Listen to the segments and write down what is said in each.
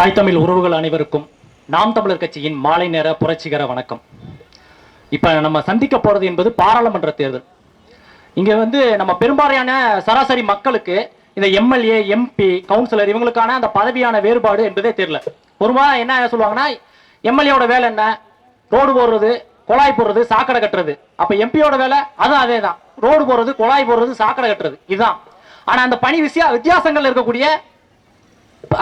தாய் தமிழ் உறவுகள் அனைவருக்கும் நாம் தமிழர் கட்சியின் மாலை நேர புரட்சிகர வணக்கம். இப்போ நம்ம சந்திக்க போகிறது என்பது பாராளுமன்ற தேர்தல். இங்கே வந்து நம்ம பெரும்பாலான சராசரி மக்களுக்கு இந்த எம்எல்ஏ எம்பி கவுன்சிலர் இவங்களுக்கான அந்த பதவியான வேறுபாடு என்பதே தெரியல. ஒருமா என்ன சொல்லுவாங்கன்னா எம்எல்ஏவோட வேலை என்ன? ரோடு போடுறது குழாய் போடுறது சாக்கடை கட்டுறது. அப்போ எம்பியோட வேலை அதுவும் அதே தான் ரோடு போடுறது குழாய் போடுறது சாக்கடை கட்டுறது. இதுதான். ஆனால் அந்த பணி விஷய வித்தியாசங்கள் இருக்கக்கூடிய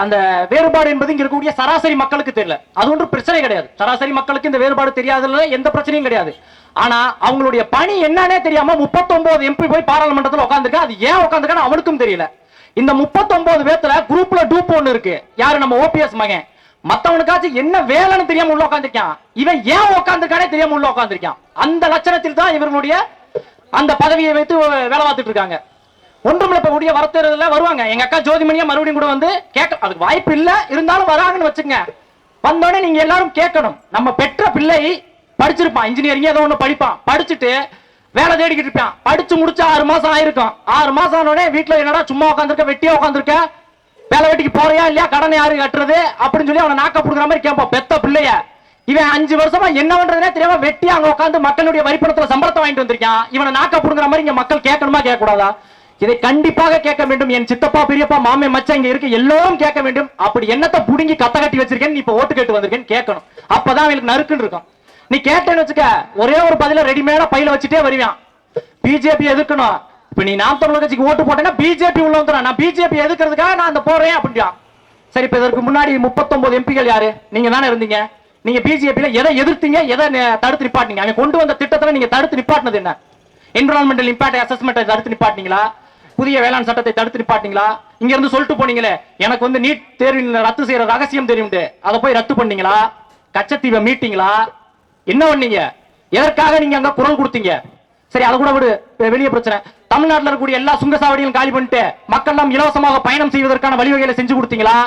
அந்த வேறுபாடு என்பது இங்க இருக்கக்கூடிய சராசரி மக்களுக்கு தெரியல. அது ஒன்றும் பிரச்சனை கிடையாது. சராசரி மக்களுக்கு இந்த வேறுபாடு தெரியாதுல எந்த பிரச்சனையும் கிடையாது. ஆனா அவங்களுடைய பணி என்னன்னே தெரியாம 39 எம்பி போய் பாராளுமன்றத்தில் உட்காந்துருக்கா அது ஏன் உட்காந்துருக்கான்னு அவனுக்கும் தெரியல. இந்த முப்பத்தொன்பது பேர்த்துல குரூப்ல டூப் ஒன்னு இருக்கு. யாரு? நம்ம ஓபிஎஸ் மகன். மத்தவனுக்காச்சும் என்ன வேலைன்னு தெரியாம உள்ள உட்காந்துருக்கான் இவன் ஏன் உட்காந்துருக்கானே தெரியாம உள்ள உட்காந்துருக்கான் அந்த லட்சணத்தில் தான் இவர்களுடைய அந்த பதவியை வைத்து வேலை பார்த்துட்டு இருக்காங்க. ஒன்றும் இப்ப கூடிய வரத்தேர்தல வருவாங்க. எங்க அக்கா ஜோதிமணியா மறுபடியும் கூட வந்து கேட்க அதுக்கு வாய்ப்பு இல்ல இருந்தாலும் வராங்கன்னு வச்சுங்க வந்தோடனே நீங்க எல்லாரும் கேட்கணும். நம்ம பெற்ற பிள்ளை படிச்சிருப்பான் இன்ஜினியரிங் ஏதோ ஒண்ணு படிப்பான். படிச்சுட்டு வேலை தேடிக்கிட்டு இருப்பான். படிச்சு முடிச்சு ஆறு மாசம் ஆயிருக்கும். ஆறு மாசம் ஆனோடனே வீட்டுல என்னடா சும்மா உட்காந்துருக்க வெட்டியா உட்காந்துருக்க வேலை வெட்டிக்கு போறியா இல்லையா? கடனை யாரு கட்டுறது? அப்படின்னு சொல்லி அவனை நாக்க புடுங்குற மாதிரி கேட்பான். பெத்த பிள்ளைய. இவன் அஞ்சு வருஷமா என்ன பண்றதுனே தெரியாம வெட்டி அங்க உட்காந்து மக்களுடைய வரிப்பணத்துல சம்பளத்தை வாங்கிட்டு வந்திருக்கான். இவனை நாக்க புடுங்குற மாதிரி இங்க மக்கள் கேட்கணுமா கேட்க கூடாதா இதை கண்டிப்பாக கேட்க வேண்டும். என் சித்தப்பா பெரியப்பா மாமே மச்சான் இங்க இருக்கு. எல்லோரும் கேட்க வேண்டும். அப்படி என்னத்தை புடுங்கி கத்த கட்டி வச்சிருக்கேன் இப்ப ஓட்டு கேட்டு வந்திருக்கேன்னு கேட்கணும். அப்பதான் அவங்களுக்கு நறுக்குன்னு இருக்கும். நீ கேட்டேன்னு வச்சுக்க ஒரே ஒரு பதில ரெடிமேடா பையில வச்சுட்டே வருவான் பிஜேபி எதிர்க்கணும் இப்ப நீ நாம் தமிழர் கட்சிக்கு ஓட்டு போட்டேன்னா பிஜேபி உள்ள வந்துடும் நான் பிஜேபி எதுக்கிறதுக்காக நான் அந்த போறேன் அப்படின்றான். சரி இப்ப இதற்கு முன்னாடி 39 எம்பிகள் யாரு? நீங்க தானே இருந்தீங்க. நீங்க பிஜேபியில எதை எதிர்த்தீங்க? எதை தடுத்து நிப்பாட்டினீங்க? அங்க கொண்டு வந்த திட்டத்துல நீங்க தடுத்து நிப்பாட்டினது என்ன? என்விரான்மெண்டல் இம்பாக்ட் அசஸ்மெண்ட் தடுத்து நிப்பாட்டினீங்களா? புதிய வேளாண் சட்டத்தை தடுத்து நிப்பாட்டீங்களா இங்க இருந்து சொல்லிட்டு போனீங்களே எனக்கு வந்து நீட் தேர்வில் ரத்து செய்யற ரகசியம் தெரியும்ட்டு அதை போய் ரத்து பண்ணீங்களா? கச்சத்தீவை மீட்டிங்களா? என்ன பண்ணீங்க? எதற்காக நீங்க அங்க குரல் கொடுத்தீங்க? சரி அதை கூட விடு. வெளியே பிரச்சனை. தமிழ்நாட்டில் இருக்கக்கூடிய எல்லா சுங்கசாவடியும் காலி பண்ணிட்டு மக்கள் எல்லாம் இலவசமாக பயணம் செய்வதற்கான வழிவகைகளை செஞ்சு கொடுத்தீங்களா?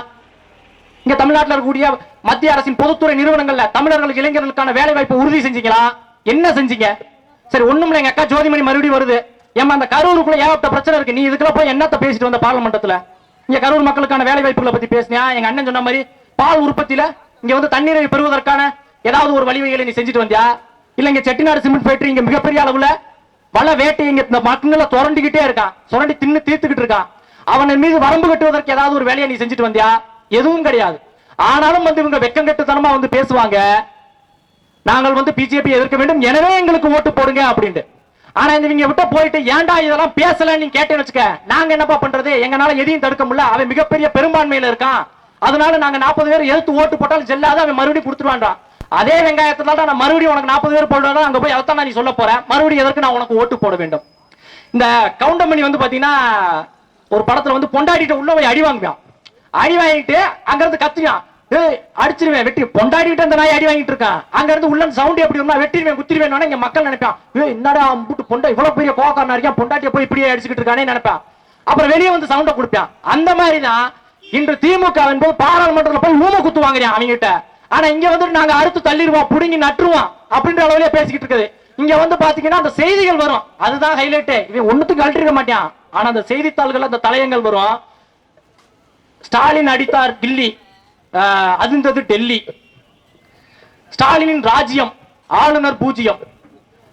இங்க தமிழ்நாட்டில் இருக்கக்கூடிய மத்திய அரசின் பொதுத்துறை நிறுவனங்கள்ல தமிழர்களுக்கு இளைஞர்களுக்கான வேலை வாய்ப்பை உறுதி செஞ்சீங்களா? என்ன செஞ்சீங்க? சரி ஒண்ணுமில்ல எங்க அக்கா ஜோதிமணி மறுபடியும் வருது. ஏமா அந்த கரூருக்குள்ள ஏகப்பட்ட பிரச்சனை இருக்கு. நீ இதுக்குள்ள போய் என்னத்த பேசிட்டு வந்த பார்லமெண்டத்துல இங்க கரூர் மக்களுக்கான வேலை வாய்ப்புகளை பத்தி பேசினியா? எங்க அண்ணன் சொன்ன மாதிரி பால் உற்பத்தியில இங்க வந்து தண்ணீரை பெறுவதற்கான ஏதாவது ஒரு வழிவகைகளை நீ செஞ்சுட்டு வந்தியா? இல்ல இங்க செட்டிநாடு சிமெண்ட் ஃபேக்டரி இங்க மிகப்பெரிய அளவுல வள வேட்டை இங்க இந்த மக்களை துரண்டிக்கிட்டே இருக்கான். சுரண்டி தின்னு தீர்த்துக்கிட்டு இருக்கான். அவன் மீது வரம்பு கட்டுவதற்கு ஏதாவது ஒரு வேலையை நீ செஞ்சுட்டு வந்தியா? எதுவும் கிடையாது. ஆனாலும் வந்து இவங்க வெக்கம் கட்டுத்தனமா வந்து பேசுவாங்க. நாங்கள் வந்து பிஜேபி எதிர்க்க வேண்டும். எனவே எங்களுக்கு ஓட்டு போடுங்க அப்படின்ட்டு. ஆனா இந்த இவங்க விட்டு போயிட்டு ஏன்டா இதெல்லாம் பேசலன்னு நீ கேட்டேன்னு வச்சுக்க நாங்க என்னப்பா பண்றது? எங்களால எதையும் தடுக்க முடியல. அவன் மிகப்பெரிய பெரும்பான்மையில இருக்கான். அதனால நாங்க நாற்பது பேர் எதிர்த்து ஓட்டு போட்டாலும் செல்லாத அவன் மறுபடியும் கொடுத்துருவான்டா அதே வெங்காயத்துல தான் நான் மறுபடியும் உனக்கு நாற்பது பேர் போடுவேன். அங்க போய் அதைத்தான் நீ சொல்ல போறேன் மறுபடியும் எதற்கு நான் உனக்கு ஓட்டு போட வேண்டும்? இந்த கவுண்டமணி வந்து பாத்தீங்கன்னா ஒரு படத்துல வந்து பொண்டாடிட்டு உள்ள போய் அடி வாங்குவான். அடி வாங்கிட்டு அங்கிருந்து கத்துவான். ஏய் அடிச்சிருவேன் வெட்டி. பொண்டாடிட்டு அந்த நாய் அடி வாங்கிட்டு இருக்கான் அங்க இருந்து உள்ள சவுண்ட் எப்படி இருந்தா வெட்டிடுவேன் குத்திடுவேன் இங்க மக்கள் நினைப்பான். ஏய் என்னடா அம்புட்டு பொண்டா இவ்வளவு பெரிய கோவக்காரனா இருக்கான் பொண்டாட்டிய போய் இப்படியே அடிச்சுக்கிட்டு இருக்கானே நினைப்பான். அப்புறம் வெளியே வந்து சவுண்ட கொடுப்பான். அந்த மாதிரி தான் இன்று திமுக என்பது பாராளுமன்றத்துல போய் ஊம குத்து வாங்குறான் அவங்ககிட்ட ஆனா இங்க வந்துட்டு நாங்க அறுத்து தள்ளிடுவோம் புடுங்கி நட்டுருவோம் அப்படின்ற அளவுலயே பேசிக்கிட்டு இருக்குது. இங்க வந்து பாத்தீங்கன்னா அந்த செய்திகள் வரும். அதுதான் ஹைலைட் இவன் ஒண்ணுத்துக்கு அழட்டிருக்க மாட்டான். ஆனா அந்த செய்தித்தாள்கள் அந்த தலையங்கள் வரும். ஸ்டாலின் அடித்தார் டில்லி அதிர்ந்தது டெல்லி. ஸ்டாலினின் ராஜ்யம் ஆளுநர் பூஜ்யம்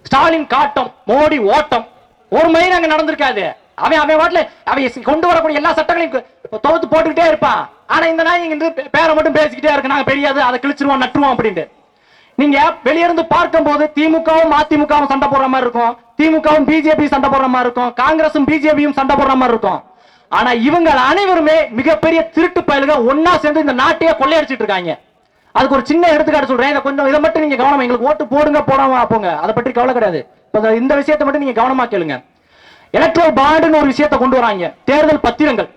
ஸ்டாலின் காட்டம் மோடி ஓட்டம். ஒரு மணி அங்க நடந்திருக்காது. அவன் அவன் வாட்டில் அவன் கொண்டு வரக்கூடிய எல்லா சட்டங்களையும் தொகுத்து போட்டுக்கிட்டே இருப்பான். ஆனா இந்த நாய் இங்கிருந்து பேரை மட்டும் பேசிக்கிட்டே இருக்கு. நாங்க பெரியாது அதை கிழிச்சிருவோம் நட்டுருவோம் அப்படின்ட்டு. நீங்க வெளியிருந்து இருந்து பார்க்கும்போது திமுகவும் அதிமுகவும் சண்டை போடுற மாதிரி இருக்கும். திமுகவும் பிஜேபி சண்டை போடுற மாதிரி இருக்கும். காங்கிரசும் பிஜேபியும் சண்டை போடுற மாதிரி இருக்கும். ஆனா இவங்க அனைவருமே மிகப்பெரிய திருட்டு பயலுக ஒன்னா சேர்ந்து இந்த நாட்டையே கொள்ளையடிச்சிட்டு இருக்காங்க. அதுக்கு ஒரு சின்ன எடுத்துக்காட்டு சொல்றேன். இதை கொஞ்சம் இதை மட்டும் நீங்க கவனம் எங்களுக்கு ஓட்டு போடுங்க போடாம போங்க. அதை பற்றி கவலை கிடையாது. இந்த- விஷயத்தை மட்டும் நீங்க கவனமா கேளுங்க. எலக்ட்ரல் பாண்டுன்னு ஒரு விஷயத்தை கொண்டு வராங்க. தேர்தல் பத்திரங்கள்.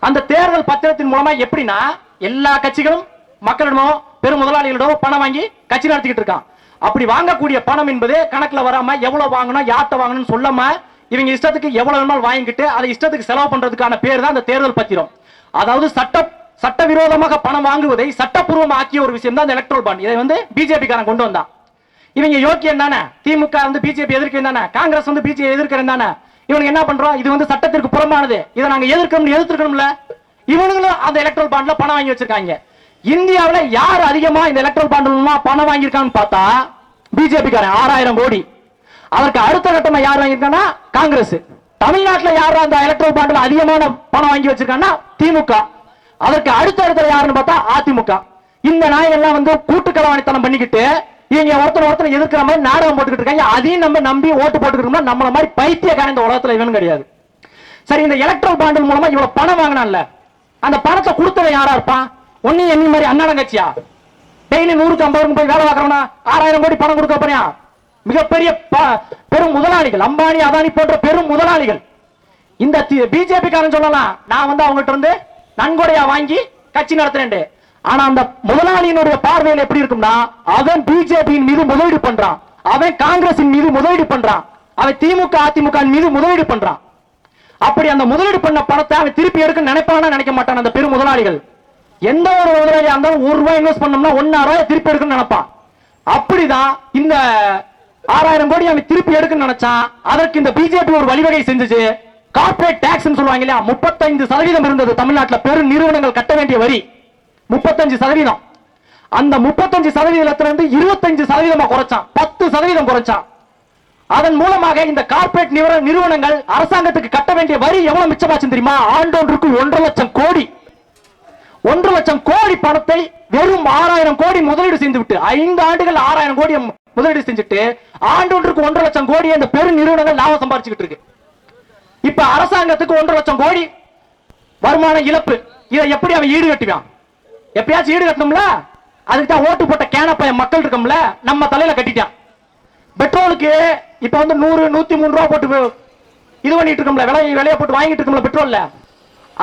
அந்த தேர்தல் பத்திரத்தின் மூலமா எப்படின்னா எல்லா கட்சிகளும் மக்களிடமோ பெரும் முதலாளிகளிடமோ பணம் வாங்கி கட்சி நடத்திக்கிட்டு இருக்கான். அப்படி வாங்கக்கூடிய பணம் என்பது கணக்குல வராம எவ்வளவு வாங்கணும் யார்கிட்ட வாங்கணும்னு சொல்லாம இவங்க இஷ்டத்துக்கு எவ்வளவு வேணாலும் வாங்கிட்டு அதை இஷ்டத்துக்கு செலவு பண்றதுக்கான பேர் தான் அந்த தேர்தல் பத்திரம். அதாவது சட்ட சட்டவிரோதமாக பணம் வாங்குவதை சட்டப்பூர்வமா ஆக்கிய ஒரு விஷயம் தான் இந்த எலக்ட்ரல் பாண்ட் இதை வந்து பிஜேபி காரன் கொண்டு வந்தான். இவங்க யோக்கியம் தானே? திமுக வந்து பிஜேபி எதிர்க்கிறேன் தானே? காங்கிரஸ் வந்து பிஜேபி எதிர்க்கிறேன் தானே? இவனுக்கு என்ன பண்றோம்? இது வந்து சட்டத்திற்கு புறமானது இதை நாங்க எதிர்க்கணும் எதிர்க்கணும்ல இவனுங்களும் அந்த எலக்ட்ரல் பாண்ட்ல பணம் வாங்கி வச்சிருக்காங்க. இந்தியாவில் யார் அதிகமா இந்த எலக்ட்ரல் பாண்ட் பணம் வாங்கியிருக்கான்னு பார்த்தா பிஜேபி காரன் ஆறாயிரம் கோடி. அதற்கு அடுத்த கட்டமா யார் வாங்கியிருக்கான்னா காங்கிரஸ். தமிழ்நாட்டில் யார் அந்த எலக்ட்ரல் பாண்டில் அதிகமான பணம் வாங்கி வச்சிருக்காங்கன்னா திமுக. அதற்கு அடுத்த இடத்துல யாருன்னு பார்த்தா அதிமுக. இந்த நாயகெல்லாம் வந்து கூட்டுக்களவாணித்தனம் பண்ணிக்கிட்டு இவங்க ஒருத்தர் ஒருத்தர் எதிர்க்கிற மாதிரி நாடகம் போட்டுக்கிட்டு இருக்காங்க. அதையும் நம்ம நம்பி ஓட்டு போட்டுக்கிட்டோம்னா நம்மள மாதிரி பைத்தியக்காரன் இந்த உலகத்துல இவனும் கிடையாது. சரி இந்த எலக்ட்ரல் பாண்டில் மூலமா இவ்வளவு பணம் வாங்கினான்ல. அந்த பணத்தை கொடுத்தவன் யாரா இருப்பான்? ஒன்னும் என்ன மாதிரி அண்ணாடம் கட்சியா டெய்லி நூறுக்கு ஐம்பது போய் வேலை பார்க்கறவனா ஆறாயிரம் கோடி பணம் கொடுக்க போறியா? மிகப்பெரிய ப- பெரும் முதலாளிகள். அம்பானி அதானி போன்ற பெரும் முதலாளிகள். இந்த பிஜேபி காரன் சொல்லலாம் நான் வந்து அவங்ககிட்ட இருந்து நன்கொடையா வாங்கி கட்சி நடத்துறேன் ஆனா அந்த முதலாளியினுடைய பார்வையில் எப்படி இருக்கும்னா அவன் பிஜேபியின் மீது முதலீடு பண்றான். அவன் காங்கிரசின் மீது முதலீடு பண்றான். அவன் திமுக அதிமுக மீது முதலீடு பண்றான். அப்படி அந்த முதலீடு பண்ண பணத்தை அவன் திருப்பி எடுக்க நினைப்பானா நினைக்க மாட்டான் அந்த பெரும் முதலாளிகள்? எந்த ஒரு முதலாளியா இருந்தாலும் ஒரு ரூபாய் இன்வெஸ்ட் பண்ணோம்னா ஒன்னா ரூபாய் திருப்பி எடுக்கணும்னு நினைப்பான். அப்படிதான் இந்த ஆறாயிரம் கோடி அவன் திருப்பி எடுக்கணும்னு நினைச்சான். அதற்கு இந்த பிஜேபி ஒரு வழிவகை செஞ்சுச்சு. கார்பரேட் டாக்ஸ் சொல்லுவாங்க இல்லையா? முப்பத்தைந்து சதவீதம் இருந்தது தமிழ்நாட்டில். பெரும் நிறுவனங்கள் கட்ட வேண்டிய வரி. முப்பத்தஞ்சு சதவீதம். அந்த முப்பத்தஞ்சு சதவீதத்துல இருந்து இருபத்தஞ்சு சதவீதமா குறைச்சான். பத்து சதவீதம் குறைச்சான். அதன் மூலமாக இந்த கார்பரேட் நிறுவனங்கள் அரசாங்கத்துக்கு கட்ட வேண்டிய வரி எவ்வளவு மிச்சமாச்சு தெரியுமா? ஆண்டொன்றுக்கு ஒன்றரை லட்சம் கோடி. ஒன்றரை லட்சம் கோடி பணத்தை வெறும் ஆறாயிரம் கோடி முதலீடு செய்து விட்டு ஐந்து ஆண்டுகள் ஆறாயிரம் கோடி முதலீடு செஞ்சுட்டு ஆண்டொன்றுக்கு ஒன்றரை லட்சம் கோடி அந்த பெரு நிறுவனங்கள் லாபம் சம்பாரிச்சுக்கிட்டு இருக்கு. இப்ப அரசாங்கத்துக்கு ஒன்றரை லட்சம் கோடி வருமான இழப்பு. இதை எப்படி அவன் ஈடு கட்டுவான்? எப்பயாச்சும் ஈடு கட்டணும்ல? அதுக்கு தான் ஓட்டு போட்ட கேனப்பைய மக்கள் இருக்கோம்ல நம்ம தலையில கட்டிட்டான். பெட்ரோலுக்கு இப்ப வந்து நூறு நூத்தி மூணு ரூபா போட்டு இது பண்ணிட்டு இருக்கோம்ல விலை விலையை போட்டு வாங்கிட்டு இருக்கோம்ல பெட்ரோல்ல.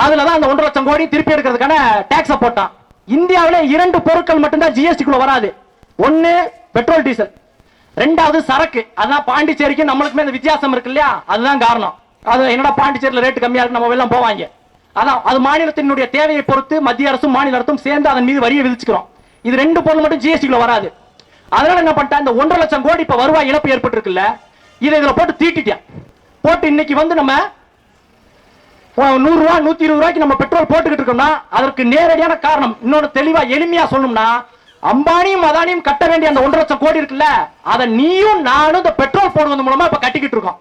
அதுல தான் அந்த ஒன்றரை லட்சம் கோடி திருப்பி எடுக்கிறதுக்கான டாக்ஸ போட்டான். இந்தியாவில இரண்டு பொருட்கள் மட்டும்தான் ஜிஎஸ்டி குள்ள வராது. ஒன்னு பெட்ரோல் டீசல். ரெண்டாவது சரக்கு. அதான் பாண்டிச்சேரிக்கு நம்மளுக்குமே இந்த வித்தியாசம் இருக்கு இல்லையா? அதுதான் காரணம். அது என்னடா பாண்டிச்சேரியில் ரேட்டு கம்மியா இருக்கு? நம்ம எல்லாம் போவாங்க. அதான் அது மாநிலத்தினுடைய தேவையை பொறுத்து மத்திய அரசும் மாநில அரசும் சேர்ந்து அதன் மீது வரியை விதிச்சுக்கிறோம். இது ரெண்டு பொருள் மட்டும் ஜிஎஸ்டிக்குள்ள வராது. அதனால என்ன பண்ணிட்டேன்? இந்த ஒன்றரை லட்சம் கோடி இப்ப வருவாய் இழப்பு ஏற்பட்டிருக்குல்ல இதை இதுல போட்டு தீட்டிட்டேன். போட்டு இன்னைக்கு வந்து நம்ம நூறு ரூபா நூத்தி இருபது ரூபாய்க்கு நம்ம பெட்ரோல் போட்டுக்கிட்டு இருக்கோம்னா அதற்கு நேரடியான காரணம் இன்னொன்று தெளிவா எளிமையா சொல்லணும்னா அம்பானியும் அதானியும் கட்ட வேண்டிய அந்த ஒன்றரை லட்சம் கோடி இருக்குல்ல அதை நீயும் நானும் இந்த பெட்ரோல் போடுவது மூலமா இப்ப கட்டிக்கிட்டு இருக்கோம்.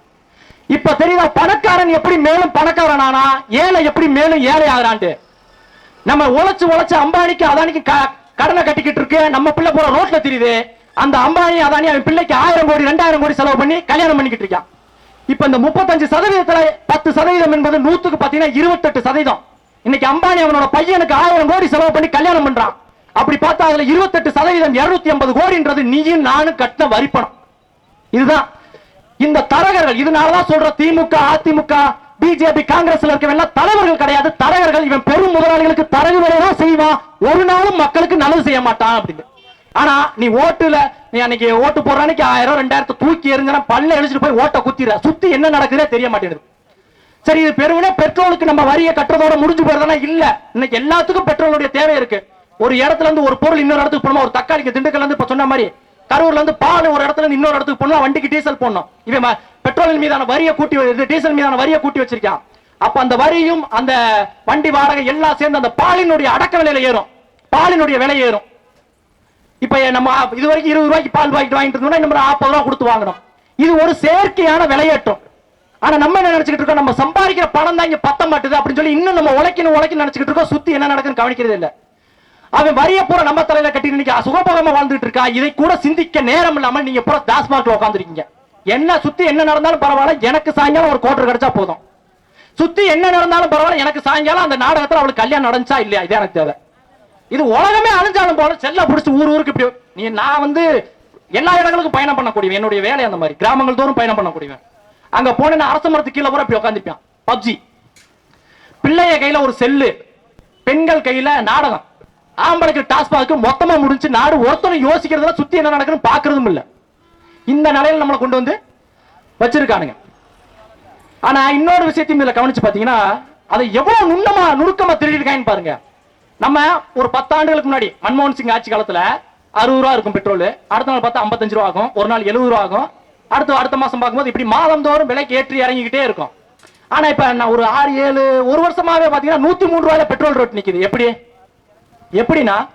இப்ப தெரியுதா பணக்காரன் எப்படி மேலும் பணக்காரன் ஆனா ஏழை எப்படி மேலும் ஏழை ஆகிறான்ட்டு. நம்ம உழைச்சு உழைச்சு அம்பானிக்கு அதானிக்கு க- கடனை கட்டிக்கிட்டு இருக்கு. நம்ம பிள்ளை போற ரோட்ல தெரியுது. அந்த அம்பானி அதானி அவன் பிள்ளைக்கு ஆயிரம் கோடி ரெண்டாயிரம் கோடி செலவு பண்ணி கல்யாணம் பண்ணிக்கிட்டு இருக்கான். இப்ப இந்த முப்பத்தஞ்சு சதவீதத்துல பத்து சதவீதம் என்பது நூத்துக்கு பாத்தீங்கன்னா இருபத்தெட்டு சதவீதம். இன்னைக்கு அம்பானி அவனோட பையனுக்கு ஆயிரம் கோடி செலவு பண்ணி கல்யாணம் பண்றான். அப்படி பார்த்தா அதுல இருபத்தெட்டு சதவீதம் இருநூத்தி ஐம்பது கோடின்றது நீயும் நானும் கட்டின வரிப்பணம் இதுதான். இந்த தரகர்கள் இதனாலதான் சொல்ற திமுக அதிமுக பிஜேபி காங்கிரஸ்ல இருக்கவெல்லாம் தலைவர்கள் கிடையாது. தரகர்கள் இவன் பெரும் முதலாளிகளுக்கு தரகு வேலை செய்வான். ஒரு நாளும் மக்களுக்கு நல்லது செய்ய மாட்டான் அப்படின்னு. ஆனா நீ ஓட்டுல நீ அன்னைக்கு ஓட்டு போற அன்னைக்கு ஆயிரம் ரெண்டாயிரத்து தூக்கி எறிஞ்சனா பல்ல எழுச்சிட்டு போய் ஓட்ட குத்திர சுத்தி என்ன நடக்குதே தெரிய மாட்டேங்குது. சரி இது பெருமனே பெட்ரோலுக்கு நம்ம வரியை கட்டுறதோட முடிஞ்சு போறதுனா இல்ல. இன்னைக்கு எல்லாத்துக்கும் பெட்ரோலுடைய தேவை இருக்கு. ஒரு இடத்துல இருந்து ஒரு பொருள் இன்னொரு இடத்துக்கு போனோம் ஒரு தக்காளிக்கு திண்டுக்கல்ல இருந்து இப்ப சொன்ன மாதிரி கரூர்ல இருந்து பால் ஒரு இடத்துல இருந்து இன்னொரு இடத்துக்கு போனா வண்டிக்கு டீசல் போடணும். இவன் பெட்ரோலின் மீதான வரியை கூட்டி டீசல் மீதான வரியை கூட்டி வச்சிருக்கான். அப்ப அந்த வரியும் அந்த வண்டி வாடகை எல்லாம் சேர்ந்து அந்த பாலினுடைய அடக்க விலையில ஏறும். பாலினுடைய விலை ஏறும். இப்ப நம்ம இது வரைக்கும் இருபது ரூபாய்க்கு பால் வாங்கிட்டு வாங்கிட்டு இருந்தோம்னா நம்ம நாற்பது ரூபா கொடுத்து வாங்கணும். இது ஒரு செயற்கையான விளையாட்டும் ஆனா நம்ம என்ன நினைச்சுக்கிட்டு இருக்கோம்? நம்ம சம்பாதிக்கிற பணம் தான் இங்க பத்த மாட்டுது அப்படின்னு சொல்லி இன்னும் நம்ம உழைக்கணும் உழைக்கணும் நினைச்சுக்கிட்டு இருக்கோம். சுத்தி என்ன நடக்குன்னு கவனிக்கிறது இல்லை. அவன் வரிய பூரா நம்ம தலையில கட்டி இன்னைக்கு சுகபோகமா வாழ்ந்துட்டு இருக்கா? இதை கூட சிந்திக்க நேரம் இல்லாமல் நீங்க பூரா டாஸ்மார்க்ல உட்காந்துருக்கீங்க என்ன சுத்தி என்ன நடந்தாலும் பரவாயில்ல எனக்கு சாயங்காலம் ஒரு கோட்டர் கிடைச்சா போதும். சுத்தி என்ன நடந்தாலும் பரவாயில்ல எனக்கு சாயங்காலம் அந்த நாடகத்துல அவளுக்கு கல்யாணம் நடந்துச்சா இல்லையா? இது எனக்கு தேவை. இது உலகமே அழிஞ்சாலும் போல செல்ல பிடிச்சி ஊர் ஊருக்கு இப்படி நீ நான் வந்து எல்லா இடங்களுக்கும் பயணம் பண்ணக்கூடியவன். என்னுடைய வேலை அந்த மாதிரி கிராமங்கள் தோறும் பயணம் பண்ணக்கூடியவன். அங்க போன அரச மரத்து கீழே பூரா இப்படி உட்காந்துப்பான் பப்ஜி. பிள்ளைய கையில ஒரு செல்லு. பெண்கள் கையில நாடகம். ஆம்பளைக்கு டாஸ்மாக்கு மொத்தமா முடிஞ்சு நாடு ஒருத்தரும் யோசிக்கிறதுல சுத்தி என்ன நடக்குன்னு பாக்குறதும் இல்ல. இந்த நிலையில நம்மளை கொண்டு வந்து வச்சிருக்கானுங்க. ஆனா இன்னொரு விஷயத்தையும் இதுல கவனிச்சு பாத்தீங்கன்னா அதை எவ்வளவு நுண்ணமா நுணுக்கமா திருடிருக்காங்கன்னு பாருங்க. நம்ம ஒரு பத்தாண்டுகளுக்கு முன்னாடி மன்மோகன் சிங் ஆட்சி காலத்துல அறுபது ரூபா இருக்கும் பெட்ரோல் அடுத்த நாள் பார்த்தா ஐம்பத்தஞ்சு ரூபா ஆகும். ஒரு நாள் எழுபது ரூபா ஆகும். அடுத்து அடுத்த மாசம் பார்க்கும்போது இப்படி மாதம் தோறும் விலைக்கு ஏற்றி இறங்கிக்கிட்டே இருக்கும். ஆனா இப்ப நான் ஒரு ஆறு ஏழு ஒரு வருஷமாவே பாத்தீங்கன்னா நூத்தி மூணு ரூபாயில பெட்ரோல் ரேட் நிக்குது. எப்படி? எப்படின்னா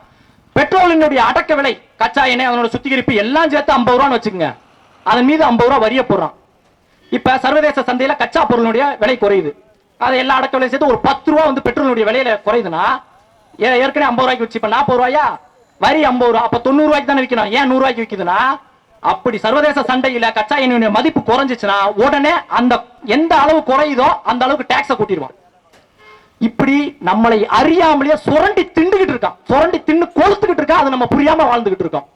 பெட்ரோலினுடைய அடக்க விலை கச்சா எண்ணெய் அதனோட சுத்திகரிப்பு எல்லாம் சேர்த்து ஐம்பது ரூபான்னு வச்சுக்கோங்க. அதன் மீது ஐம்பது ரூபா வரிய போடுறான். இப்ப சர்வதேச சந்தையில கச்சா பொருளுடைய விலை குறையுது. அதை எல்லா அடக்க விலை சேர்த்து ஒரு பத்து ரூபா வந்து பெட்ரோலுடைய விலையில குறையுதுன்னா ஏ- ஏற்கனவே ஐம்பது ரூபாய்க்கு வச்சு இப்ப நாற்பது ரூபாயா? வரி ஐம்பது ரூபா அப்ப தொண்ணூறு ரூபாய்க்கு தானே விற்கணும் ஏன் நூறு ரூபாய்க்கு விற்குதுன்னா அப்படி சர்வதேச சண்டையில கச்சா எண்ணெயுடைய மதிப்பு குறைஞ்சிச்சுன்னா உடனே அந்த எந்த அளவு குறையுதோ அந்த அளவுக்கு டாக்ஸை கூட்டிடுவான். இப்படி நம்மளை அறியாமலேயே சுரண்டி திண்டுகிட்டு இருக்கான். சுரண்டி தின்னு கொளுத்துக்கிட்டு இருக்கான். அது நம்ம புரியாம வாழ்ந்துகிட்டு இருக்கோம்.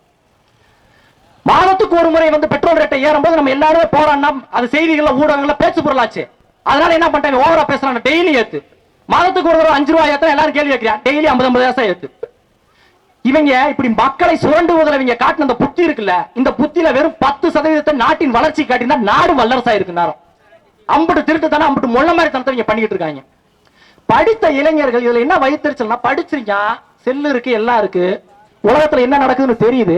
மாதத்துக்கு ஒரு முறை வந்து பெட்ரோல் ரேட்டை ஏறும்போது நம்ம எல்லாருமே போறோம்னா அது செய்திகள்ல ஊடகங்கள்ல பேச்சு பொருளாச்சு. அதனால என்ன பண்ணிட்டாங்க ஓவரா பேசுறாங்க டெய்லி ஏத்து. மாதத்துக்கு ஒரு அஞ்சு ரூபாய் ஏத்தா எல்லாரும் கேள்வி கேட்கிறா டெய்லி ஐம்பது ஐம்பது காசா ஏத்து. இவங்க இப்படி மக்களை சுரண்டுவதில் இவங்க காட்டின அந்த புத்தி இருக்குல்ல இந்த புத்தியில வெறும் பத்து சதவீதத்தை நாட்டின் வளர்ச்சி காட்டினா நாடு வல்லரசா இருக்கு நேரம். அம்புட்டு திருட்டு தானே அம்புட்டு முள்ள மாதிரி தனத்தை இவங்க பண்ணிக்கிட்டு இருக்காங்க. படித்த இளைஞர்கள் இதுல என்ன வயிற்றுச்சல்னா படிச்சிருக்கா செல்லு இருக்கு எல்லாம் இருக்கு. உலகத்துல என்ன நடக்குதுன்னு தெரியுது.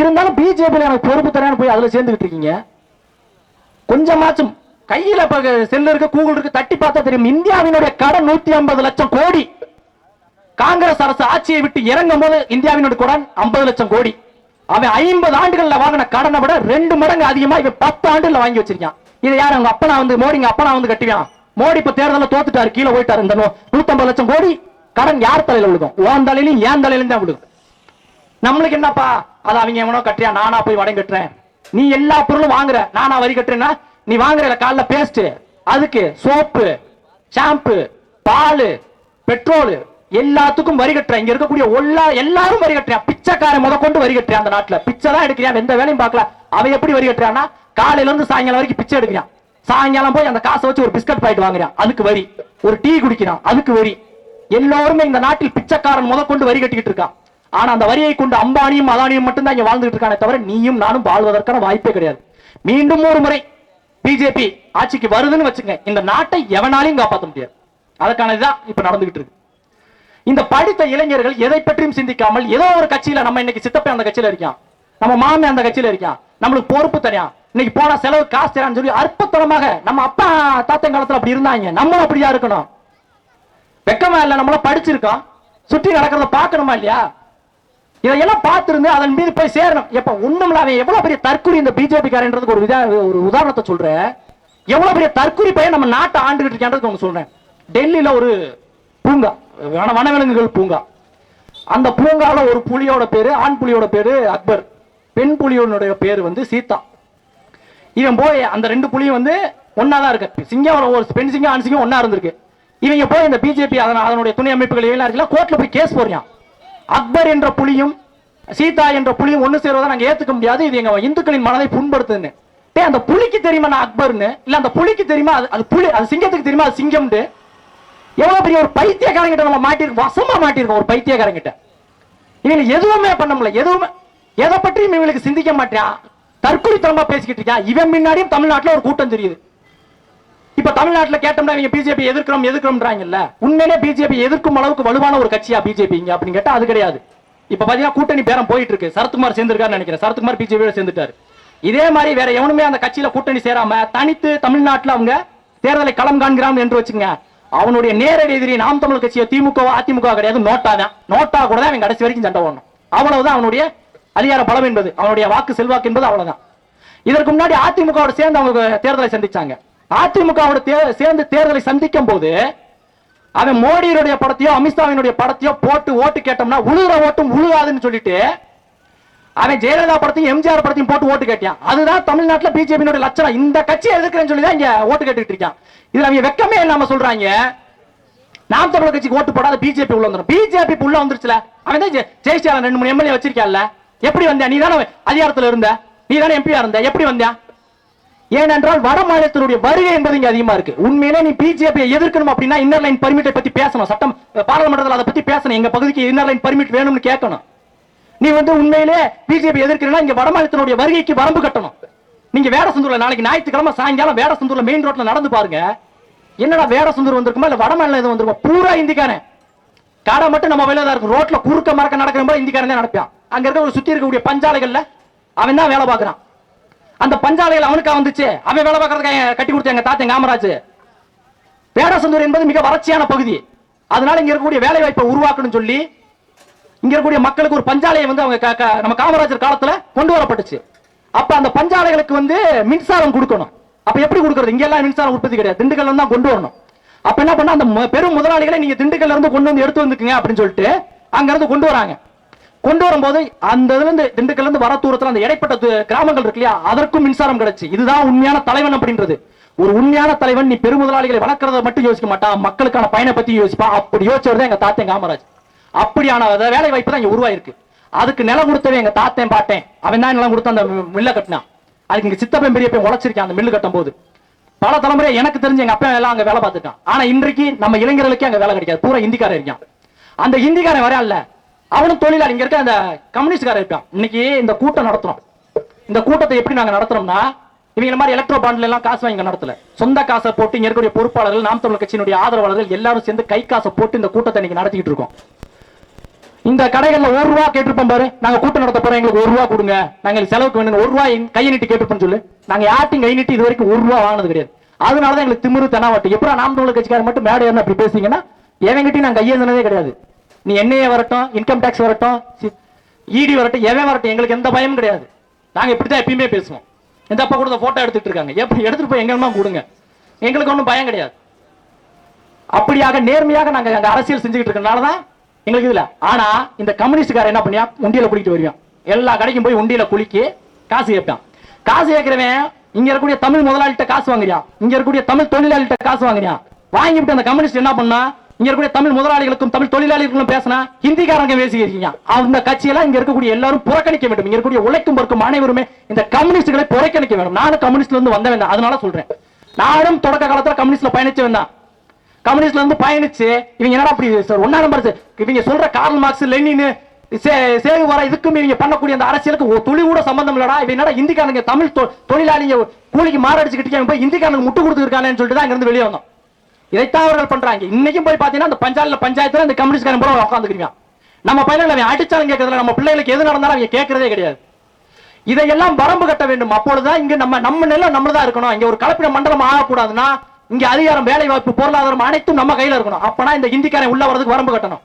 இருந்தாலும் பிஜேபியில எனக்கு பொறுப்பு தரேன்னு போய் அதுல சேர்ந்துகிட்டு இருக்கீங்க. கொஞ்சமாச்சும் கையில செல்லு இருக்கு கூகுள் இருக்கு தட்டி பார்த்தா தெரியும். இந்தியாவினுடைய கடன் நூத்தி ஐம்பது லட்சம் கோடி. காங்கிரஸ் அரசு ஆட்சியை விட்டு இறங்கும் போது இந்தியாவினுடைய கடன் ஐம்பது லட்சம் கோடி. அவன் ஐம்பது ஆண்டுகள்ல வாங்கின கடனை விட ரெண்டு மடங்கு அதிகமா இவன் பத்து ஆண்டுல வாங்கி வச்சிருக்கான். இதை யார் அவங்க அப்பனா வந்து மோடிங்க அப்பனா வந்து கட்டுவான் மோடி இப்ப தேர்தலில் தோத்துட்டாரு கீழே போயிட்டாரு இந்த நூத்தம்பது லட்சம் கோடி கடன் யார் தலையில விழுகும்? ஓன் தலையிலும் ஏன் தலையிலும் தான் விழுகும். நம்மளுக்கு என்னப்பா? அது அவங்க எவனோ கட்டுறியா? நானா போய் வடம் கட்டுறேன். நீ எல்லா பொருளும் வாங்குற. நானா வரி கட்டுறேன்னா நீ வாங்குற காலைல பேஸ்ட் அதுக்கு சோப்பு ஷாம்பு பால் பெட்ரோல் எல்லாத்துக்கும் வரி கட்டுற இங்க இருக்கக்கூடிய எல்லா எல்லாரும் வரி கட்டுறியா பிச்சைக்காரன் முத கொண்டு வரி கட்டுறியா அந்த நாட்டுல. பிச்சை தான் எடுக்கிறியா? எந்த வேலையும் பார்க்கல. அவன் எப்படி வரி கட்டுறான்னா காலையில இருந்து சாயங்காலம் வரைக்கும் பிச்சை எடுக்கிறான். சாயங்காலம் போய் அந்த காசை வச்சு ஒரு பிஸ்கட் பாக்கெட் வாங்குறான். அதுக்கு வரி. ஒரு டீ குடிக்கிறான். அதுக்கு வரி. எல்லோருமே இந்த நாட்டில் பிச்சைக்காரன் முத கொண்டு வரி கட்டிக்கிட்டு இருக்கான். ஆனா அந்த வரியை கொண்டு அம்பானியும் அதானியும் மட்டும்தான் இங்க வாழ்ந்துட்டு இருக்கானே தவிர நீயும் நானும் வாழ்வதற்கான வாய்ப்பே கிடையாது. மீண்டும் ஒரு முறை பிஜேபி ஆட்சிக்கு வருதுன்னு வச்சுங்க இந்த நாட்டை எவனாலையும் காப்பாற்ற முடியாது. அதற்கான இதுதான் இப்ப நடந்துகிட்டு இருக்கு. இந்த படித்த இளைஞர்கள் எதை பற்றியும் சிந்திக்காமல் ஏதோ ஒரு கட்சியில நம்ம இன்னைக்கு சித்தப்பை அந்த கட்சியில இருக்கான். நம்ம மாமே அந்த கட்சியில இருக்கான். நம்மளுக்கு பொறுப்பு தனியா. இன்னைக்கு போன செலவு காசு தரான்னு சொல்லி அற்பத்தனமாக நம்ம அப்பா தாத்தன் காலத்துல அப்படி இருந்தாங்க. நம்மளும் அப்படியா இருக்கணும்? வெக்கமா இல்ல நம்மள படிச்சிருக்கோம். சுற்றி நடக்கிறத பார்க்கணுமா இல்லையா? இதையெல்லாம் பார்த்திருந்து அதன் மீது போய் சேரணும். எப்ப ஒண்ணுமில்ல அவன் எவ்வளவு பெரிய தற்குறி இந்த பிஜேபி காரன்றதுக்கு ஒரு ஒரு உதாரணத்தை சொல்றேன். எவ்வளவு பெரிய தற்கொலை பையன் நம்ம நாட்டை ஆண்டுகிட்டு இருக்கான்றது ஒன்று சொல்றேன். டெல்லியில ஒரு பூங்கா வனவிலங்குகள் பூங்கா. அந்த பூங்கால ஒரு புலியோட பேரு ஆண் புலியோட பேரு அக்பர். பெண் புலியோனுடைய பேரு வந்து சீதா. இவன் போய் அந்த ரெண்டு புலியும் வந்து ஒன்னா தான் இருக்கு. சிங்கம் ஒரு பெண் சிங்கம் ஆண் சிங்கம் ஒன்னா இருந்திருக்கு. இவங்க போய் இந்த பிஜேபி அதனுடைய துணை அமைப்புகள் எல்லாம் இருக்குல்ல கோர்ட்ல போய் கேஸ் போடுறான். அக்பர் என்ற புலியும் சீதா என்ற புலியும் ஒன்று சேர்வதை நாங்கள் ஏற்றுக்க முடியாது. இது எங்க இந்துக்களின் மனதை புண்படுத்துன்னு டே அந்த புலிக்கு தெரியுமா நான் அக்பர்னு? இல்லை அந்த புலிக்கு தெரியுமா? அது- அது புலி அது சிங்கத்துக்கு தெரியுமா? அது சிங்கம்னு. எவ்வளோ பெரிய ஒரு பைத்தியக்காரங்கிட்ட நம்ம மாட்டிருக்கோம் வசமாக மாட்டிருக்கோம் ஒரு பைத்தியக்காரங்கிட்ட. இவங்க எதுவுமே பண்ண முடியல எதுவுமே எதை பற்றியும் இவங்களுக்கு சிந்திக்க மாட்டேன். தற்கொலைத்தனமா பேசிக்கிட்டு இருக்கா? இவன் முன்னாடியும் தமிழ்நாட்டுல ஒரு கூட்டம் தெரியுது. இப்ப தமிழ்நாட்டுல கேட்டோம்னா நீங்க பிஜேபி எதிர்க்கிறோம் எதிர்க்கிறோம்ன்றாங்கல்ல? உண்மையிலே பிஜேபி எதிர்க்கும் அளவுக்கு வலுவான ஒரு கட்சியா பிஜேபி இங்க அப்படின்னு கேட்டா அது கிடையாது. இப்ப பாத்தீங்கன்னா கூட்டணி பேரம் போயிட்டு இருக்கு. சரத்குமார் சேர்ந்திருக்காருன்னு நினைக்கிறேன். சரத்குமார் பிஜேபியோட சேர்ந்துட்டாரு. இதே மாதிரி வேற எவனுமே அந்த கட்சியில கூட்டணி சேராம தனித்து தமிழ்நாட்டுல அவங்க தேர்தலை களம் காண்கிறான் என்று வச்சுங்க அவனுடைய நேரடி எதிரி நாம் தமிழ் கட்சியை திமுக அதிமுக கிடையாது. நோட்டா தான். நோட்டா கூட தான் அவன் கடைசி வரைக்கும் சண்டை போடணும். அவ்வளவுதான் அவனுடைய அதிகார பலம் என்பது அவனுடைய வாக்கு செல்வாக்கு என்பது அவ்வளவுதான். இதற்கு முன்னாடி அதிமுகவோட சேர்ந்து அவங்க தேர்தலை சந்திச்சாங்க. அதிமுகவோட தே- சேர்ந்து தேர்தலை சந்திக்கும் போது அவன் மோடியினுடைய படத்தையோ அமித்ஷாவினுடைய படத்தையோ போட்டு ஓட்டு கேட்டோம்னா உழுகிற ஓட்டும் உழுகாதுன்னு சொல்லிட்டு அவன் ஜெயலலிதா படத்தையும் எம்ஜிஆர் படத்தையும் போட்டு ஓட்டு கேட்டான். அதுதான் தமிழ்நாட்டில் பிஜேபியினுடைய லட்சணம். இந்த கட்சியை எதுக்குறேன்னு சொல்லி தான் இங்க ஓட்டு கேட்டுட்டு இருக்கான். இதுல அவங்க வெக்கமே இல்லாம சொல்றாங்க. நாம் தமிழர் கட்சிக்கு ஓட்டு போடாத பிஜேபி உள்ள வந்துடும் பிஜேபி உள்ள வந்துருச்சுல. அவன் தான் ஜெ- ரெண்டு மூணு எம்எல்ஏ வச்சிருக்கான்ல. எப்படி வந்த நீ தானே அதிகாரத்தில் இருந்த? நீ தானே எம்பியா இருந்த? எப்படி வந்தியா? ஏனென்றால் வட மாநிலத்தினுடைய வருகை என்பது இங்க அதிகமா இருக்கு. உண்மையிலே நீ பிஜேபியை எதிர்க்கணும் அப்படின்னா இன்னர் லைன் பர்மிட்டை பத்தி பேசணும். சட்டம் பாராளுமன்றத்தில் அதை பத்தி பேசணும். எங்க பகுதிக்கு இன்னர் லைன் பர்மிட் வேணும்னு கேட்கணும். நீ வந்து உண்மையிலே பிஜேபி எதிர்க்கிறனா இங்க வட மாநிலத்தினுடைய வருகைக்கு வரம்பு கட்டணும். நீங்க வேடசந்தூர்ல நாளைக்கு ஞாயிற்றுக்கிழமை சாயங்காலம் வேடசந்தூர்ல மெயின் ரோட்ல நடந்து பாருங்க. என்னடா வேடசந்தூர் வந்திருக்குமா? இல்ல வட மாநிலம் எதுவும் வந்திருக்குமா? பூரா இந்திக்காரன். கடை மட்டும் நம்ம வெளியில தான் இருக்கும். ரோட்ல குறுக்க மறக்க நடக்கிற மாதிரி இந்திக்காரன் தான் நடப்பான். அங்க இருக்க ஒரு சுத்தி இருக்கக்கூடிய பஞ்சாலைகள்ல அவன் தான் வேலை பார்க்கறான். அந்த பஞ்சாலைகள் அவனுக்கா வந்துச்சு? அவன் வேலை பார்க்கறதுக்கு கட்டி கொடுத்த எங்க தாத்தன் காமராஜ். வேடசந்தூர் என்பது மிக வறட்சியான பகுதி. அதனால இங்க இருக்கக்கூடிய வேலை வாய்ப்பை உருவாக்கணும்னு சொல்லி இங்க இருக்கக்கூடிய மக்களுக்கு ஒரு பஞ்சாலையை வந்து அவங்க க- க- நம்ம காமராஜர் காலத்துல கொண்டு வரப்பட்டுச்சு. அப்ப அந்த பஞ்சாலைகளுக்கு வந்து மின்சாரம் கொடுக்கணும். அப்ப எப்படி கொடுக்கறது? இங்க எல்லாம் மின்சாரம் உற்பத்தி கிடையாது. திண்டுக்கல்ல தான் கொண்டு வரணும். அப்ப என்ன பண்ண அந்த பெரும் முதலாளிகளை நீங்க திண்டுக்கல்ல இருந்து கொண்டு வந்து எடுத்து வந்துக்குங்க அப்படின்னு சொல்லிட்டு அங்க இருந்து கொண்டு வராங்க. கொண்டு வரும்போது அந்த இதுல இருந்து திண்டுக்கல்ல இருந்து வர தூரத்துல அந்த இடைப்பட்ட கிராமங்கள் இருக்கு இல்லையா? அதற்கும் மின்சாரம் கிடைச்சு. இதுதான் உண்மையான தலைவன் அப்படின்றது. ஒரு உண்மையான தலைவன் நீ பெருமுதலாளிகளை வளர்க்கறத மட்டும் யோசிக்க மாட்டான் மக்களுக்கான பயனை பத்தி யோசிப்பா. அப்படி யோசிச்சவர் தான் எங்க தாத்தன் காமராஜ். அப்படியான வேலை வாய்ப்பு தான் இங்க உருவாயிருக்கு. அதுக்கு நிலம் கொடுத்தவன் எங்க தாத்தன் பாட்டேன். அவன் தான் நிலம் கொடுத்து அந்த மில்ல கட்டினான். அதுக்கு இங்க சித்தப்பன் பெரியப்பன் உழைச்சிருக்கான் அந்த மில்லு கட்டும் போது பல தலைமுறை எனக்கு தெரிஞ்ச எங்க அப்பா எல்லாம் அங்க வேலை பார்த்துட்டான். ஆனா இன்றைக்கு நம்ம இளைஞர்களுக்கே அங்க வேலை கிடைக்காது. பூரா இந்திக்காரன் இருக்கான். அந்த ஹிந்திக்காரன் இல்ல அவனும் தொழிலாளி. இங்க இருக்க அந்த கம்யூனிஸ்ட்காரர் இருக்கான். இன்னைக்கு இந்த கூட்டம் நடத்துறோம் இந்த கூட்டத்தை எப்படி நாங்க நடத்துறோம்னா இவங்க மாதிரி எலக்ட்ரோ பாண்ட்ல எல்லாம் காசு வாங்கி நடத்தல. சொந்த காசை போட்டு இங்க இருக்கக்கூடிய பொறுப்பாளர்கள் நாம் தமிழ் கட்சியினுடைய ஆதரவாளர்கள் எல்லாரும் சேர்ந்து கை காசை போட்டு இந்த கூட்டத்தை இன்னைக்கு நடத்திக்கிட்டு இருக்கோம். இந்த கடைகள்ல ஒரு ரூபா கேட்டிருப்போம் பாரு. நாங்க கூட்டம் நடத்த போறோம். எங்களுக்கு ஒரு ரூபா கொடுங்க. நாங்க எங்களுக்கு செலவுக்கு வேணும் ஒரு ரூபா கையை நீட்டி கேட்டிருப்போம் சொல்லு. நாங்க யார்ட்டையும் கை நீட்டி இது வரைக்கும் ஒரு ரூபா வாங்கினது கிடையாது. அதனாலதான் எங்களுக்கு திமிரு தெனாவட்டு. எப்படா நாம் தமிழ் கட்சிக்காரர் மட்டும் மேடையா அப்படி பேசுறீங்கன்னா எவங்கிட்டையும் நாங்க கையேந்தினதே கிடையாது. நீ என்ஐஏ வரட்டும் இன்கம் டேக்ஸ் வரட்டும் இடி வரட்டும் எவன் வரட்டும் எங்களுக்கு எந்த பயமும் கிடையாது. நாங்க இப்படித்தான் எப்பயுமே பேசுவோம். இந்த அப்பா கூட ஃபோட்டோ எடுத்துட்டு இருக்காங்க. எப்படி எடுத்துட்டு போய் எங்கேயுமா கொடுங்க? எங்களுக்கு ஒன்றும் பயம் கிடையாது. அப்படியாக நேர்மையாக நாங்கள் அந்த அரசியல் செஞ்சுக்கிட்டு இருக்கனால தான் எங்களுக்கு இதில். ஆனால் இந்த கம்யூனிஸ்டுக்கார என்ன பண்ணியா? உண்டியில் குளிக்கிட்டு வருவான். எல்லா கடைக்கும் போய் உண்டியில் குளிக்கி காசு கேட்பான். காசு கேட்கிறவன் இங்க இருக்கக்கூடிய தமிழ் முதலாளிகிட்ட காசு வாங்குறியா? இங்க இருக்கக்கூடிய தமிழ் தொழிலாளிகிட்ட காசு வாங்குறியா? வாங்கிவிட்டு அந்த கம்யூனிஸ்ட் என்ன பண்ணா? இங்க இருக்கக்கூடிய தமிழ் முதலாளிகளுக்கும் தமிழ் தொழிலாளிகளுக்கும் பேசினா ஹிந்திக்காரங்க பேசிக்கிறீங்க அந்த கட்சியெல்லாம் இங்க இருக்கக்கூடிய எல்லாரும் புறக்கணிக்க வேண்டும். இங்க இருக்கக்கூடிய உழைக்கும் பொறுக்கும் அனைவருமே இந்த கம்யூனிஸ்டுகளை புறக்கணிக்க வேண்டும். நானும் கம்யூனிஸ்ட்ல இருந்து வந்த வேண்டாம் அதனால சொல்றேன். நானும் தொடக்க காலத்துல கம்யூனிஸ்ட்ல பயணிச்சு வந்தேன் கம்யூனிஸ்ட்ல இருந்து பயணிச்சு இவங்க என்னடா அப்படி சார் ஒன்னா நம்பர் இவங்க சொல்ற கார்ல் மார்க்ஸ் லெனின் சேகு வர இதுக்கும் இவங்க பண்ணக்கூடிய அந்த அரசியலுக்கு ஒரு துளி கூட சம்பந்தம் இல்லடா. இவங்க என்னடா இந்திக்காரங்க தமிழ் தொ- தொழிலாளிங்க கூலிக்கு மாரடிச்சுக்கிட்டு போய் இந்திக்காரங்க முட்டு கொடுத்துருக்கானேன்னு சொல்லிட்டு தான் இருந்து வெளியே வந்தோம். இதைத்தான் அவர்கள் பண்றாங்க. இன்னைக்கும் போய் பாத்தீங்கன்னா அந்த பஞ்சாயத்துல பஞ்சாயத்துல இந்த கம்யூனிஸ்ட் போல உட்காந்துக்கிறீங்க நம்ம பையன்களை அவன் அடிச்சாலும் கேட்கறதுல நம்ம பிள்ளைகளுக்கு எது நடந்தாலும் அவங்க கேட்கறதே கிடையாது. இதையெல்லாம் வரம்பு கட்ட வேண்டும். அப்பொழுதுதான் இங்க நம்ம நம்ம நிலம் நம்மளதான் இருக்கணும். இங்க ஒரு கலப்பின மண்டலம் ஆகக்கூடாதுன்னா இங்க அதிகாரம் வேலை வாய்ப்பு பொருளாதாரம் அனைத்தும் நம்ம கையில இருக்கணும். அப்பனா இந்த இந்திக்காரன் உள்ள வரதுக்கு வரம்பு கட்டணும்.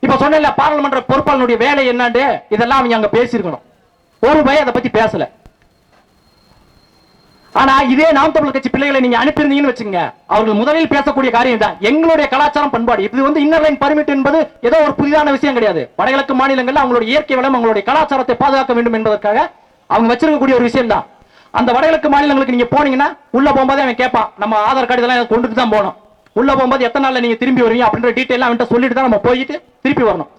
இப்ப சொன்ன பாராளுமன்ற பொறுப்பாளனுடைய வேலை என்னன்னு இதெல்லாம் அவங்க அங்க பேசியிருக்கணும். ஒரு பய அதை பத்தி பேசல. ஆனா இதே நாம் தமிழ் கட்சி பிள்ளைகளை நீங்க அனுப்பியிருந்தீங்கன்னு வச்சுங்க அவர்கள் முதலில் பேசக்கூடிய காரியம் தான் எங்களுடைய கலாச்சாரம் பண்பாடு. இது வந்து இன்னர் லைன் பர்மிட் என்பது ஏதோ ஒரு புதிதான விஷயம் கிடையாது. வடகிழக்கு மாநிலங்கள்ல அவங்களுடைய இயற்கை வளம் அவங்களுடைய கலாச்சாரத்தை பாதுகாக்க வேண்டும் என்பதற்காக அவங்க வச்சிருக்கக்கூடிய ஒரு விஷயம் தான். அந்த வடகிழக்கு மாநிலங்களுக்கு நீங்க போனீங்கன்னா உள்ள போகும்போது அவன் கேட்பான் நம்ம ஆதார் கார்டு இதெல்லாம் கொண்டுட்டு தான் போகணும். உள்ள போகும்போது எத்தனை நாள்ல நீங்க திரும்பி வருவீங்க அப்படின்ற டீட்டெயில் அவன்கிட்ட சொல்லிட்டு தான் நம்ம போயிட்டு திருப்பி வரணும்.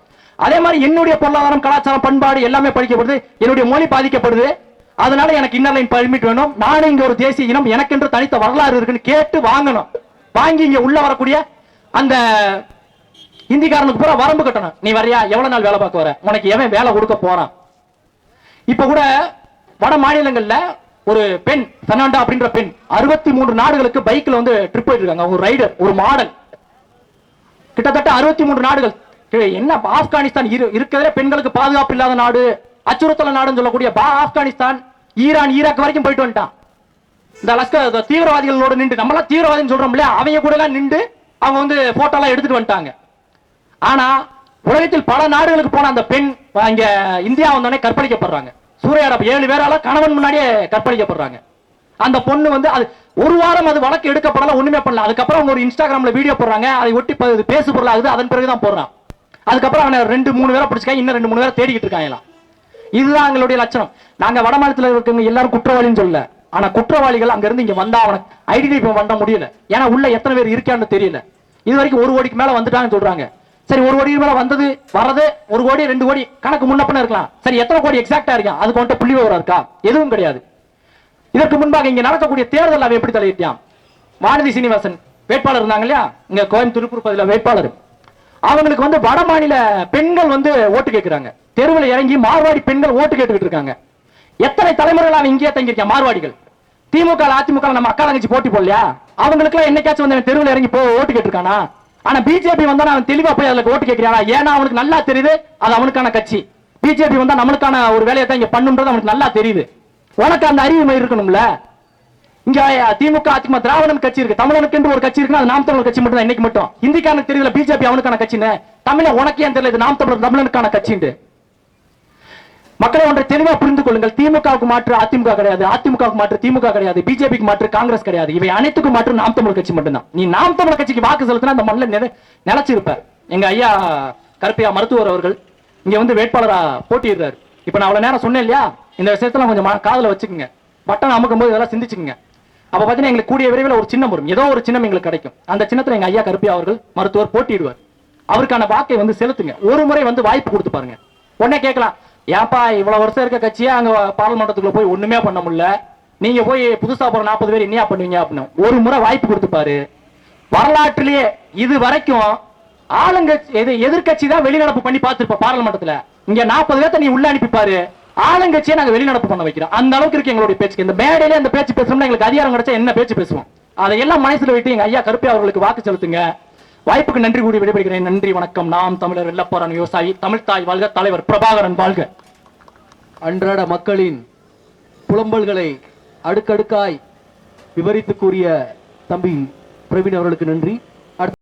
அதே மாதிரி என்னுடைய பொருளாதாரம் கலாச்சாரம் பண்பாடு எல்லாமே படிக்கப்படுது. என்னுடைய மொழி பாதிக்கப்படுது. அதனால எனக்கு இன்னர் லைன் பர்மிட் வேணும். நானும் இங்க ஒரு தேசிய இனம் எனக்கென்று தனித்த வரலாறு இருக்குன்னு கேட்டு வாங்கணும். வாங்கி இங்க உள்ள வரக்கூடிய அந்த இந்திக்காரனுக்கு பூரா வரம்பு கட்டணும். நீ வரியா எவ்வளவு நாள் வேலை பார்க்க வர? உனக்கு எவன் வேலை கொடுக்க போறான்? இப்ப கூட வட மாநிலங்கள்ல ஒரு பெண் பெர்னாண்டா அப்படின்ற பெண் அறுபத்தி மூன்று நாடுகளுக்கு பைக்ல வந்து ட்ரிப் போயிட்டு இருக்காங்க ஒரு ரைடர் ஒரு மாடல் கிட்டத்தட்ட அறுபத்தி மூன்று நாடுகள். ஏய், என்ன ஆப்கானிஸ்தான் இரு இருக்கிறதே பெண்களுக்கு பாதுகாப்பு இல்லாத நாடு. அச்சுறுத்தல நாடுன்னு சொல்லக்கூடிய பா ஆப்கானிஸ்தான் ஈரான் ஈராக் வரைக்கும் போயிட்டு வந்துட்டான். இந்த லஷ்கர் தீவிரவாதிகளோடு தீவிரவாதிகளோட நின்று நம்மளாம் தீவிரவாதின்னு சொல்றோம் இல்லையா? அவங்க கூட எல்லாம் நின்று அவங்க வந்து போட்டோ எல்லாம் எடுத்துட்டு வந்துட்டாங்க. ஆனா உலகத்தில் பல நாடுகளுக்கு போன அந்த பெண் இங்க இந்தியா வந்தோடனே கற்பழிக்கப்படுறாங்க. சூறையாட ஏழு பேரால கணவன் முன்னாடியே கற்பழிக்கப்படுறாங்க. அந்த பொண்ணு வந்து அது ஒரு வாரம் அது வழக்கு எடுக்கப்படல ஒண்ணுமே பண்ணல. அதுக்கப்புறம் அவங்க ஒரு இன்ஸ்டாகிராம்ல வீடியோ போடுறாங்க. அதை ஒட்டி பேசு பொருளாகுது அதன் பிறகுதான் போடுறான். அதுக்கப்புறம் அவனை ரெண்டு மூணு பேரை பிடிச்சிருக்காங்க இன்னும் ரெண்டு மூணு பேரை தேடிக்கிட்டு இருக்காங்க எல்லாம் இதுதான் எங்களுடைய லட்சணம். நாங்க வட மாநிலத்தில் இருக்கவங்க எல்லாரும் குற்றவாளின்னு சொல்லல. ஆனா குற்றவாளிகள் அங்க இருந்து இங்க வந்தா அவனுக்கு ஐடென்டிஃபை பண்ண முடியல. ஏன்னா உள்ள எத்தனை பேர் இருக்கான்னு தெரியல. இது வரைக்கும் ஒரு கோடிக்கு மேல வந்துட்டாங்கன்னு சொல்றாங்க. சரி ஒரு கோடிக்கு மேல வந்தது வரது ஒரு கோடி ரெண்டு கோடி கணக்கு முன்னப்பன இருக்கலாம். சரி எத்தனை கோடி எக்ஸாக்டா இருக்கா? அதுக்கு வந்துட்டு புள்ளி விவரம் இருக்கா? எதுவும் கிடையாது. இதற்கு முன்பாக இங்க நடக்கக்கூடிய தேர்தல் அவன் எப்படி தலையிட்டான்? வானதி சீனிவாசன் வேட்பாளர் இருந்தாங்க இல்லையா? இங்க கோயம்புத்தூர் பகுதியில் வேட்பாளர். அவங்களுக்கு வந்து வட மாநில பெண்கள் வந்து ஓட்டு கேட்கிறாங்க தெருவில் இறங்கி மார்வாடி பெண்கள் ஓட்டு கேட்டுக்கிட்டு இருக்காங்க. எத்தனை தலைமுறைகளான இங்கே இங்கேயே மார்வாடிகள்? திமுக அதிமுக நம்ம அக்கா தங்கச்சி போட்டி போடலையா? அவங்களுக்கு எல்லாம் என்னைக்காச்சும் வந்து தெருவில் இறங்கி போ ஓட்டு கேட்டிருக்கானா? ஆனா பிஜேபி வந்தா அவன் தெளிவா போய் அதுல ஓட்டு கேட்கிறானா ஏன்னா அவனுக்கு நல்லா தெரியுது அது அவனுக்கான கட்சி. பிஜேபி வந்தா நம்மளுக்கான ஒரு வேலையை தான் இங்க பண்ணுன்றது அவனுக்கு நல்லா தெரியுது. உனக்கு அந்த அறிவு இருக்கணும்ல? இங்க திமுக அதிமுக திராவிடன் கட்சி இருக்கு. தமிழனுக்கு என்று ஒரு கட்சி இருக்கு அது நாம் தமிழர் கட்சி மட்டும் தான் இன்னைக்கு மட்டும். இந்திக்கான தெரியல பிஜேபி அவனுக்கான கட்சின்னு. தமிழ உனக்கு ஏன் தெரியல இது நாம் தமிழர் தமிழனுக்கான கட்சின்னு மக்களை ஒன்றை தெளிவா புரிந்து கொள்ளுங்கள். திமுகவுக்கு மாற்று அதிமுக கிடையாது. அதிமுகவுக்கு மாற்று திமுக கிடையாது. பிஜேபிக்கு மாற்று காங்கிரஸ் கிடையாது. இவை அனைத்துக்கும் மாற்று நாம் தமிழ் கட்சி மட்டும்தான். நீ நாம் தமிழர் கட்சிக்கு வாக்கு செலுத்தினா அந்த மண்ணில் நிலை நிலைச்சிருப்ப எங்க ஐயா கருப்பையா மருத்துவர் அவர்கள் இங்க வந்து வேட்பாளரா போட்டியிடுறாரு. இப்ப நான் அவ்வளவு நேரம் சொன்னேன் இல்லையா? இந்த விஷயத்துல கொஞ்சம் ம- காதுல வச்சுக்கோங்க. பட்டன் அமுக்கும் போது இதெல்லாம் சிந்திச்சுக்கோங்க. அப்ப பாத்தீங்கன்னா எங்களுக்கு கூடிய விரைவில் ஒரு சின்னம் வரும். ஏதோ ஒரு சின்னம் எங்களுக்கு கிடைக்கும். அந்த சின்னத்துல எங்க ஐயா கருப்பி அவர்கள் மருத்துவர் போட்டியிடுவார். அவருக்கான வாக்கை வந்து செலுத்துங்க. ஒரு முறை வந்து வாய்ப்பு கொடுத்து பாருங்க. உடனே கேட்கலாம் ஏப்பா இவ்வளவு வருஷம் இருக்க கட்சியா? அங்க பாராளுமன்றத்துக்குள்ள போய் ஒண்ணுமே பண்ண முடியல. நீங்க போய் புதுசா போற நாற்பது பேர் என்னையா பண்ணுவீங்க? அப்படின்னு. ஒரு முறை வாய்ப்பு கொடுத்துப்பாரு வரலாற்றிலேயே இது வரைக்கும் ஆளுங்கட்சி எது தான் வெளிநடப்பு பண்ணி பார்த்திருப்ப பாராளுமன்றத்துல. இங்க நாற்பது பேர்த்த நீ உள்ள அனுப்பிப்பாரு. ஆளுங்கட்சியை நாங்க வெளிநடப்பு பண்ண வைக்கிறோம். அந்த அளவுக்கு இருக்கு எங்களுடைய பேச்சுக்கு. இந்த மேடையில அந்த பேச்சு பேசணும்னா எங்களுக்கு அதிகாரம் கிடைச்சா என்ன பேச்சு பேசுவோம்? அதையெல்லாம் மனசுல வைத்து எங்க ஐயா கருப்பி அவர்களுக்கு வாக்கு செலுத்துங்க. வாய்ப்புக்கு நன்றி கூடி விடைபெறுகிறேன். நன்றி வணக்கம். நாம் தமிழர் வெள்ளப்பாரன் விவசாயி தமிழ் தாய் வாழ்க தலைவர் பிரபாகரன் வாழ்க. அன்றாட மக்களின் புலம்பல்களை அடுக்கடுக்காய் விவரித்து கூறிய தம்பி பிரவீன் அவர்களுக்கு நன்றி.